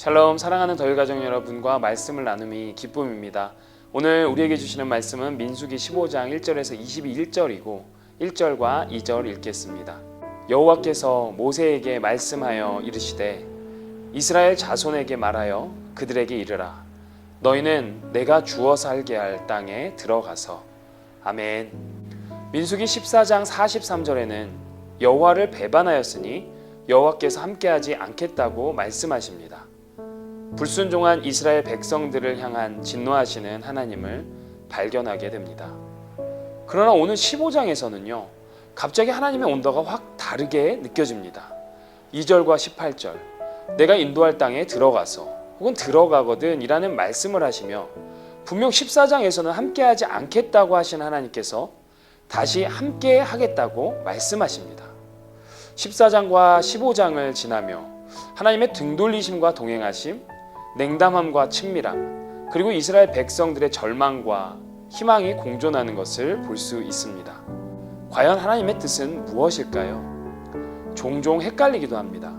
샬롬 사랑하는 더일 가정 여러분과 말씀을 나눔이 기쁨입니다. 오늘 우리에게 주시는 말씀은 민수기 15장 1절에서 22절이고 1절과 2절 읽겠습니다. 여호와께서 모세에게 말씀하여 이르시되 이스라엘 자손에게 말하여 그들에게 이르라 너희는 내가 주어 살게 할 땅에 들어가서 아멘. 민수기 14장 43절에는 여호와를 배반하였으니 여호와께서 함께하지 않겠다고 말씀하십니다. 불순종한 이스라엘 백성들을 향한 진노하시는 하나님을 발견하게 됩니다. 그러나 오늘 15장에서는요. 갑자기 하나님의 온도가 확 다르게 느껴집니다. 2절과 18절. 내가 인도할 땅에 들어가서 혹은 들어가거든 이라는 말씀을 하시며 분명 14장에서는 함께하지 않겠다고 하신 하나님께서 다시 함께 하겠다고 말씀하십니다. 14장과 15장을 지나며 하나님의 등 돌리심과 동행하심, 냉담함과 친밀함, 그리고 이스라엘 백성들의 절망과 희망이 공존하는 것을 볼 수 있습니다. 과연 하나님의 뜻은 무엇일까요? 종종 헷갈리기도 합니다.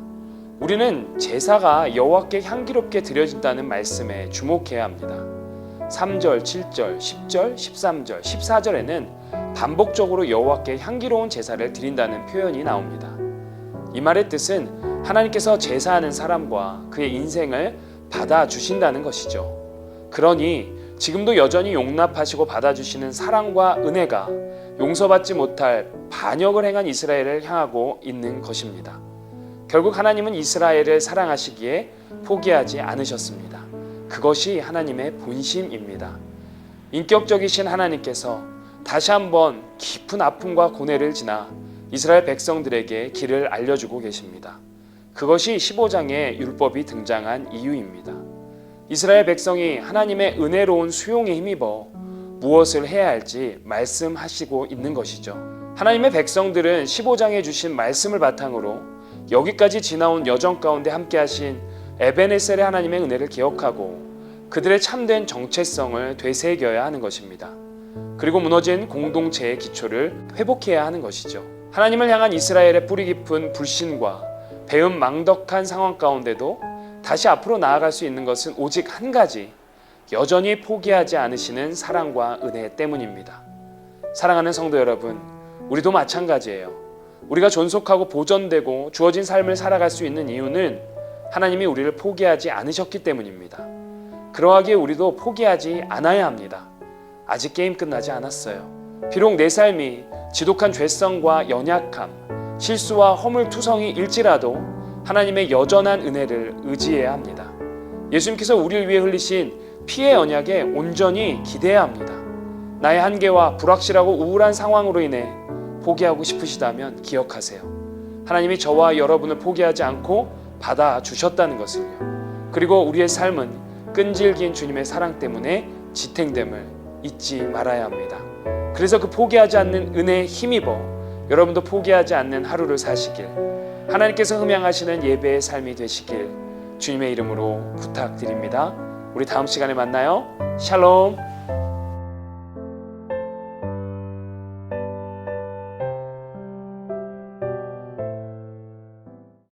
우리는 제사가 여호와께 향기롭게 드려진다는 말씀에 주목해야 합니다. 3절, 7절, 10절, 13절, 14절에는 반복적으로 여호와께 향기로운 제사를 드린다는 표현이 나옵니다. 이 말의 뜻은 하나님께서 제사하는 사람과 그의 인생을 받아주신다는 것이죠. 그러니 지금도 여전히 용납하시고 받아주시는 사랑과 은혜가 용서받지 못할 반역을 행한 이스라엘을 향하고 있는 것입니다. 결국 하나님은 이스라엘을 사랑하시기에 포기하지 않으셨습니다. 그것이 하나님의 본심입니다. 인격적이신 하나님께서 다시 한번 깊은 아픔과 고뇌를 지나 이스라엘 백성들에게 길을 알려주고 계십니다. 그것이 15장의 율법이 등장한 이유입니다. 이스라엘 백성이 하나님의 은혜로운 수용에 힘입어 무엇을 해야 할지 말씀하시고 있는 것이죠. 하나님의 백성들은 15장에 주신 말씀을 바탕으로 여기까지 지나온 여정 가운데 함께 하신 에베네셀의 하나님의 은혜를 기억하고 그들의 참된 정체성을 되새겨야 하는 것입니다. 그리고 무너진 공동체의 기초를 회복해야 하는 것이죠. 하나님을 향한 이스라엘의 뿌리 깊은 불신과 배은 망덕한 상황 가운데도 다시 앞으로 나아갈 수 있는 것은 오직 한 가지 여전히 포기하지 않으시는 사랑과 은혜 때문입니다. 사랑하는 성도 여러분, 우리도 마찬가지예요. 우리가 존속하고 보존되고 주어진 삶을 살아갈 수 있는 이유는 하나님이 우리를 포기하지 않으셨기 때문입니다. 그러하기에 우리도 포기하지 않아야 합니다. 아직 게임 끝나지 않았어요. 비록 내 삶이 지독한 죄성과 연약함, 실수와 허물투성이 일지라도 하나님의 여전한 은혜를 의지해야 합니다. 예수님께서 우리를 위해 흘리신 피의 언약에 온전히 기대해야 합니다. 나의 한계와 불확실하고 우울한 상황으로 인해 포기하고 싶으시다면 기억하세요. 하나님이 저와 여러분을 포기하지 않고 받아 주셨다는 것을요. 그리고 우리의 삶은 끈질긴 주님의 사랑 때문에 지탱됨을 잊지 말아야 합니다. 그래서 그 포기하지 않는 은혜에 힘입어 여러분도 포기하지 않는 하루를 사시길 하나님께서 흠양하시는 예배의 삶이 되시길 주님의 이름으로 부탁드립니다. 우리 다음 시간에 만나요. 샬롬.